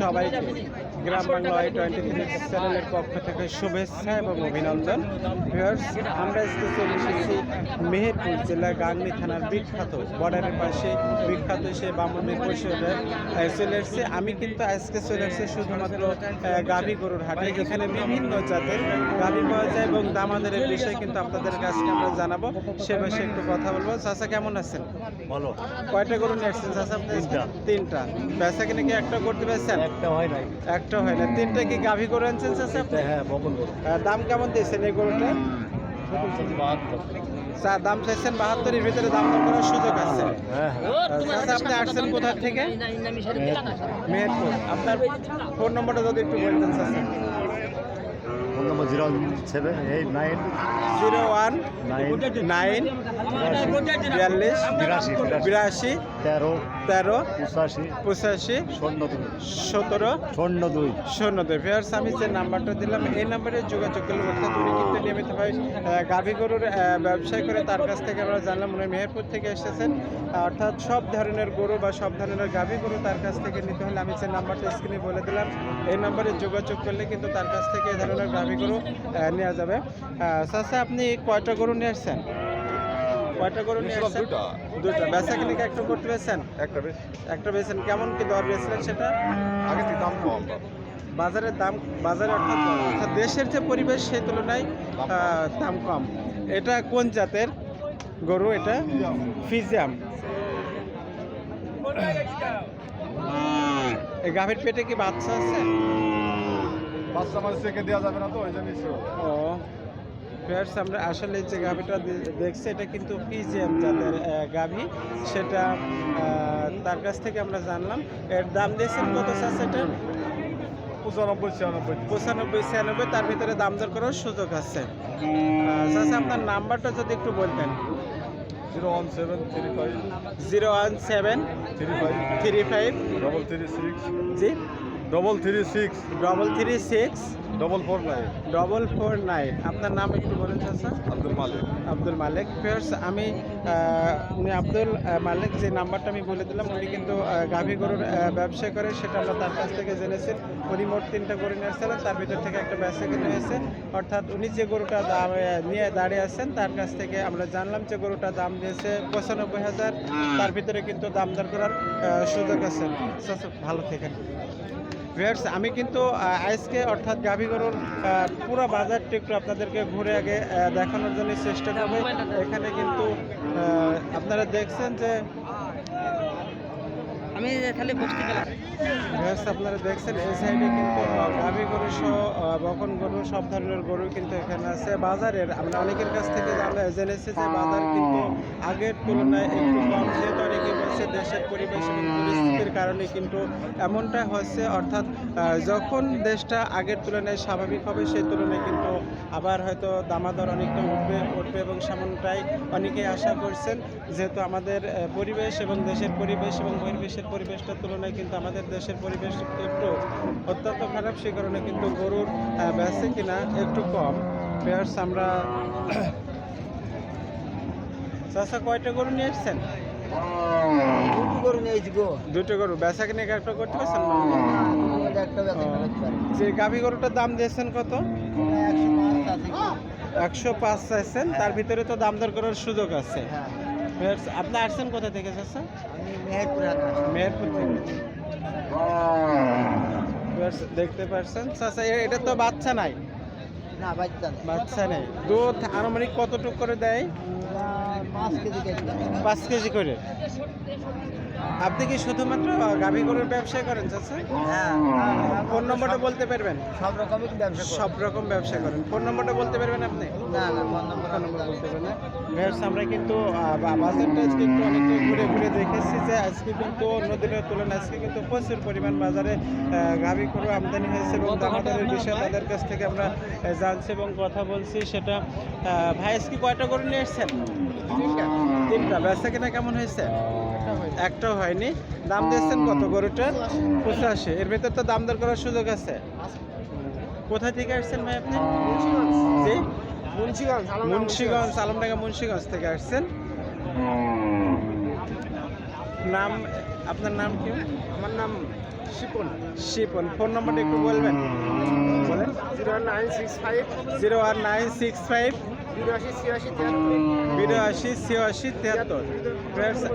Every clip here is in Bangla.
সবাইকে গ্রাম বাংলা টোয়েন্টি থ্রি চ্যানেলের পক্ষ থেকে শুভেচ্ছা এবং অভিনন্দন। ভিউয়ার্স আমরা আজকে চলে এসেছি মেহেরপুর জেলার গাংনি থানার বিখ্যাত বর্ডারের পাশে। বিখ্যাত সে বামনের পরিষদে চলে এসেছে। আমি কিন্তু আজকে চলে এসেছি শুধুমাত্র গাভী গরুর হাটে এখানে বিভিন্ন জাতের গাভী পাওয়া যায় এবং দামাদের বিষয়ে কিন্তু আপনাদের কাছে আমরা জানাব। সে বিষয়ে একটু কথা বলব। চাচা কেমন আছেন? বলো কয়টা গরু নিয়ে আসছেন চাচা আপনি? তিনটা। তিনটা। বেচা কিনে কি একটা করতে পেরেছেন? একটা হয় নাই। একটা হয় না তিনটা কি গাভী গরু আনছেন হ্যাঁ বকন দাম কেমন দিয়েছেন এই গরুটা? চা দাম চাইছেন বাহাত্তরের ভিতরে দাম দর করার সুযোগ আছে। হ্যাঁ চাচা আপনি আসছেন কোথা থেকে? মেহেরপুর। আপনার ফোন নম্বরটা যদি একটু বলতেন phone number zero seven eight nine. Zero one nine. Nine বিয়াল্লিশ বিরাশি। বিরাশি। তেরো। তেরো পঁচাশি পঁচাশি শূন্য দুই। সতেরো শূন্য দুই। শূন্য দুই। ফেয়ার্স আমি যে নাম্বারটা দিলাম এই নাম্বারে যোগাযোগ করলে অর্থাৎ উনি কিন্তু নিয়মিতভাবে গাভী গরুর ব্যবসায় করে তার কাছ থেকে আমরা জানলাম উনি মেহেরপুর থেকে এসেছেন। অর্থাৎ সব ধরনের গরু বা সব ধরনের গাভী গরু তার কাছ থেকে নিতে হলে আমি যে নাম্বারটা স্ক্রিনে বলে দিলাম এই নাম্বারে যোগাযোগ করলে কিন্তু তার কাছ থেকে এই ধরনের গাভী গরু নেওয়া যাবে। চাষা আপনি কয়টা গরু নিয়ে আসছেন? কয়টা গরু নিয়ে আসছেন? দুটো বেচা কিনে একটা করতে পেরেছেন একটা বেশ একটা বেছেন কেমন কি দর বেচলেন সেটা? আগে থেকে দাম কম। বাজারের দাম বাজারে অর্থাৎ অর্থাৎ দেশের যে পরিবেশ সেই তুলনায় দাম কম। এটা কোন জাতের গরু এটা? ফিজিয়াম। এই গাভীর পেটে কি বাচ্চা আছে? বাচ্চা থেকে দেওয়া যাবে না তো ওই জন্য ও। ফ্রেন্ডস আমরা আসলে যে গাভীটা দেখছি এটা কিন্তু ফিজিয়াম জাতের গাভী। সেটা তার কাছ থেকে আমরা জানলাম। এর দাম দিয়েছেন কত চাষ এটা? পঁচানব্বই ছিয়ানব্বই। পঁচানব্বই ছিয়ানব্বই তার ভিতরে দাম দর করার সুযোগ আছে। আপনার নাম্বারটা যদি একটু বলতেন। Zero one seven three five. Zero one seven three five. Three five. Double three six. জি। Double three six double three six double four nine double four nine আপনার নাম একটু বলেন চাচা। আব্দুল মালিক। আব্দুল মালিক। ফিয়ার্স আমি উনি আব্দুল মালিক যে নাম্বারটা আমি বলে দিলাম উনি কিন্তু গাভী গরুর ব্যবসা করে সেটা আমরা তার কাছ থেকে জেনেছি উনি মোট তিনটা গরু নিয়ে আসছিলেন তার ভিতর থেকে একটা ব্যবসা কিনে হয়েছে অর্থাৎ উনি যে গরুটা দাম নিয়ে দাঁড়িয়ে আছেন তার কাছ থেকে আমরা জানলাম যে গরুটা দাম দিয়েছে পঁচানব্বই হাজার। তার ভিতরে কিন্তু দাম দর করার সুযোগ আছে। ভালো থেকেন। ভিউয়ার্স আমি কিন্তু আজকে অর্থাৎ গাভীগরুর পুরো বাজারটি একটু আপনাদেরকে ঘুরে আগে দেখানোর জন্য চেষ্টা করব। এখানে কিন্তু আপনারা দেখছেন যে আমি খালি বসতে গেলাম। আপনারা দেখছেন, এই সাইডে কিন্তু গাভী গরু সহ বকন গরু, সব ধরনের গরু কিন্তু এখানে আছে। বাজারের, আমরা অনেকের কাছ থেকে জানলে জেনেছি যে বাজার কিন্তু আগের তুলনায় একটু কম যেহেতু অনেকে বলছে দেশের পরিবেশ পরিস্থিতির কারণে কিন্তু এমনটা হচ্ছে অর্থাৎ যখন দেশটা আগের তুলনায় স্বাভাবিক হবে সেই তুলনায় কিন্তু আবার হয়তো দামাদর অনেকটা উঠবে উঠবে এবং সেমনটাই অনেকেই আশা করছেন। যেহেতু আমাদের পরিবেশ এবং দেশের পরিবেশ এবং পরিবেশের পরিবেশটার তুলনায় কিন্তু আমাদের দেশের পরিবেশ একটু অত্যন্ত খারাপ সেই কারণে কিন্তু গরুর বেচে কিনা একটু কম। পেয়ার্স আমরা চাষা কয়টা গরু নিয়ে এসছেন? দুটো গরু নিয়েছি গো। দুটো গরু বেচা কিনে একটা করতে পারছেন যে গাভী গরুটার দাম দিয়েছেন কত? একশো পাঁচ চাইছেন তার ভিতরে তো দাম দর করার সুযোগ আছে। হ্যাঁ। আপনি আসছেন কোথা থেকে চাচা মেহেরপুরে থেকে। দেখতে পারছেন? চাচা এটা তো বাচ্চা নাই। না বাচ্চা নেই। বাচ্চা নেই। দুধ আনুমানিক কতটুকু করে দেয়? পাঁচ কেজি কেজি পাঁচ কেজি করে? আপনি কি শুধুমাত্র গাভী গরুর ব্যবসা করেন চাচা? হ্যাঁ। ফোন নম্বরটা বলতে পারবেন? সব রকমই ব্যবসা সব রকম ব্যবসা করেন। ফোন নম্বরটা বলতে পারবেন আপনি? না না ফোন নম্বর নম্বর বলতে পারবেন না। আমরা কিন্তু বাজারটা আজকে একটু অনেকটা ঘুরে ঘুরে দেখেছি যে আজকে কিন্তু অন্য দিনের তুলনায় আজকে কিন্তু প্রচুর পরিমাণ বাজারে গাভী গরু আমদানি হয়েছে এবং দামাদারের বিষয়ে তাদের কাছ থেকে আমরা জানছি এবং কথা বলছি সেটা ভাই আজকে কয়টা গরু নিয়ে এসছেন? তিনটা বেচা কিনা কেমন হয়েছে? একটাও হয়নি। দাম দিয়েছেন কত গরুটার? পঁচাশি। এর ভিতর তো দাম দর করার সুযোগ আছে। কোথা থেকে আসছেন ভাই আপনি? জি? মুন্সিগঞ্জ মুন্সিগঞ্জ আলমডাঙ্গা মুন্সিগঞ্জ থেকে আসছেন। নাম আপনার নাম কি? আমার নাম শিপন। শিপন। ফোন নাম্বারটা একটু বলবেন। বলেন। Zero nine six five. Zero one nine six five. বিরাশি, ছিয়াশি, তিয়াত্তর।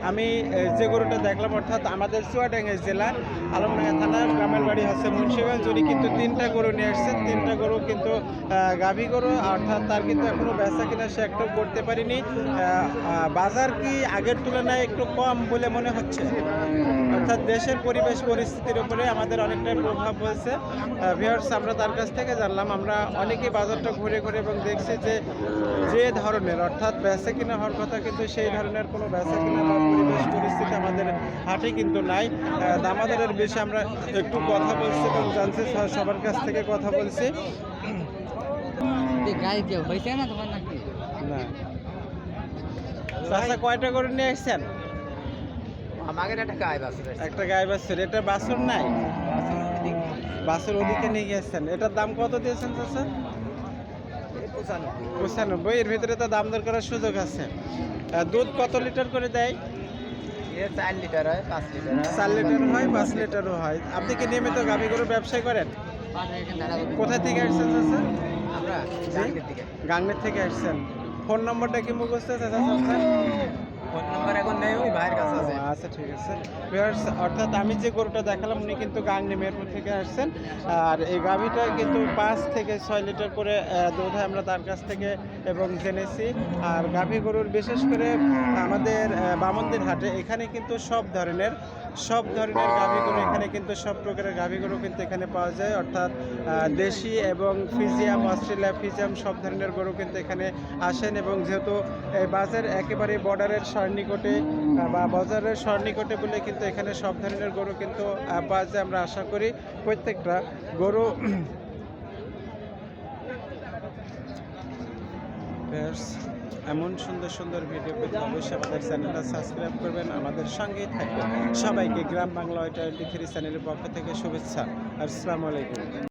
আমি যে গরুটা দেখলাম, অর্থাৎ আমাদের চুয়াডাঙ্গা জেলার আলমডাঙ্গা থানার গ্রামের বাড়ি হচ্ছে মুন্সিগঞ্জ। উনি কিন্তু তিনটা গরু নিয়ে আসছেন তিনটা গরু কিন্তু গাভী গরু, অর্থাৎ তার কিন্তু এখনও বেচা কিনা সে একটাও করতে পারিনি। বাজার কি আগের তুলনায় একটু কম বলে মনে হচ্ছে? অর্থাৎ দেশের পরিবেশ পরিস্থিতির উপরে আমাদের অনেকটাই প্রভাব পড়ছে। ভিউয়ার্স আমরা তার কাছ থেকে জানলাম আমরা অনেকেই বাজারটা ঘুরে ঘুরে এবং দেখছি যে যে ধরনের অর্থাৎ বেচা কিনা হওয়ার কথা কিন্তু সেই ধরনের কোনো বেচা কিনা বা পরিবেশ পরিস্থিতি আমাদের হাটে কিন্তু নাই। দামাদারের বিষয়ে আমরা একটু কথা বলছি এবং জানছি সবার কাছ থেকে কথা বলছি। কেউ হয়েছে না তোমার নাকি? না। চাচা কয়টা করে নিয়ে আসছেন? আমাদের একটা গায়ে বাস একটা গায়ে বাছুর এটা বাছুর নাই? বাছুর ওদিকে নিয়ে গেছেন। এটার দাম কত দিয়েছেন চাচা? পঁচানব্বই। এর ভিতরে তো দাম দর করার সুযোগ আছে। দুধ কত লিটার করে দেয়? চার লিটার হয় পাঁচ লিটার চার লিটার হয় পাঁচ লিটারও হয়। আপনি কি নিয়মিত গাভী গরু ব্যবসা করেন? কোথা থেকে আসছেন চাচা? আমরা? গাংনের থেকে আসছেন। ফোন নম্বরটা কি মুখস্থ আছে আপনার? আচ্ছা ঠিক আছে। Viewers, অর্থাৎ আমি যে গরুটা দেখালাম উনি কিন্তু গাংনি মেরপুর থেকে আসছেন। আর এই গাভীটা কিন্তু পাঁচ থেকে ছয় লিটার করে দুধ আমরা তার কাছ থেকে এবং জেনেছি। আর গাভী গরুর বিশেষ করে আমাদের বামন্দির হাটে এখানে কিন্তু সব ধরনের সব ধরনের গাভী গরু এখানে কিন্তু সব প্রকারের গাভী গরু কিন্তু এখানে পাওয়া যায়। অর্থাৎ দেশি এবং ফিজিয়াম অস্ট্রেলিয়া ফিজিয়াম সব ধরনের গরু কিন্তু এখানে আসেন এবং যেহেতু বাজার একেবারে বর্ডারের আহ, বা বাজারের সন্নিকটে বলে কিন্তু এখানে সব ধরনের গরু কিন্তু যায় আমরা আশা করি। প্রত্যেকটা গরু এমন সুন্দর সুন্দর ভিডিও পেতে অবশ্যই আমাদের চ্যানেলটা সাবস্ক্রাইব করবেন আমাদের সঙ্গেই থাকবেন। সবাইকে গ্রাম বাংলা টোয়েন্টি থ্রি চ্যানেলের পক্ষ থেকে শুভেচ্ছা আসসালামু আলাইকুম।